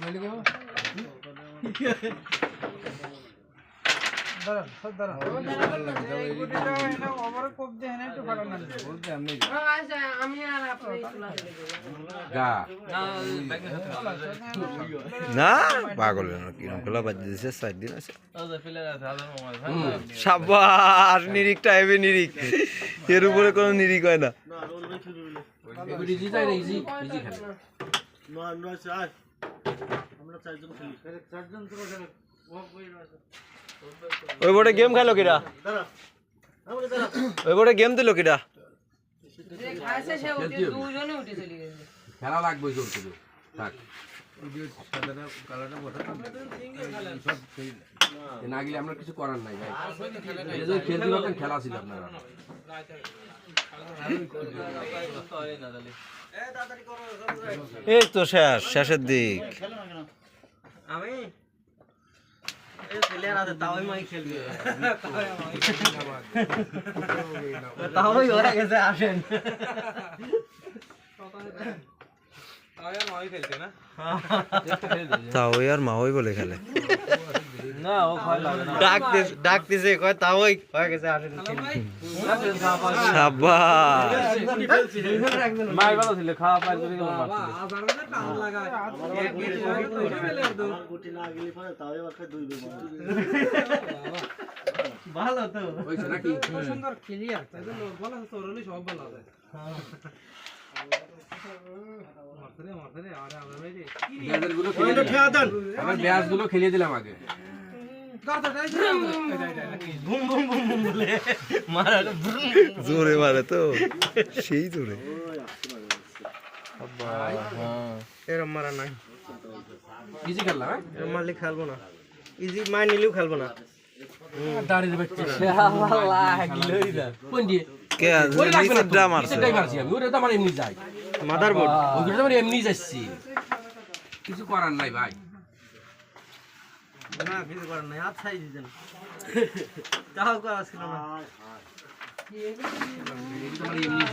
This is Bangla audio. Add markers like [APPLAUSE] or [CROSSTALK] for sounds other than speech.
না আমি আর আপনি চলে গা না পাগল কিরম খেলা বাদ দিয়েছে চার দিন আছে সাবাস নিরিক টাইপে নিরিক এর উপরে কোনো নিরিক হয় না ওই বোর্ডে গেম খেলো কিরা? ওই বোর্ডে গেম দিল কিরা? খেলা লাগবে জোর করে থাক। না গেলে আমরা কিছু করার নাই ভাই। এই খেলতে পারতেন খেলা ছিল আপনারা। এই তো শেষ শেষের দিক। আমি? তাওই হয়ে গেছে আসেন। তাও আর মাওই বলে খেলে। না ও ভয় লাগে না। ডাকতেছে কয় তাওই হয়ে গেছে আসেন মাই ভালো ছিল খাওয়া পাই করে ভালো তো। সুন্দর ক্লিয়ার তাই জন্য বলা চোরলি সব বলা যায়। মারতে মারতে আরে আমরা মেরে ব্যাজেরগুলো খেলিয়ে দিলাম। আমার ব্যাজগুলো খেলিয়ে দিলাম আগে। বুম বুম বুম বুম বলে মারা জোরে মারে তো। সেই জোরে। এরম মারা নাই। ইজি খেললাম হ্যাঁ? এরম মারলে খেলব না। ইজি মাই নিলেও খেলব না। দাঁড়িয়ে [LAUGHS] কোন দিয়ে? কে ড্রাম আমি তো আমার এমনি যাই মাদার বোর্ড ওইগুলো তো আমার এমনি যাচ্ছি। কিছু করার নাই ভাই। না কিছু করার নাই হাত ছাই দিতেন। তাও করা ছিল না তোমার এমনি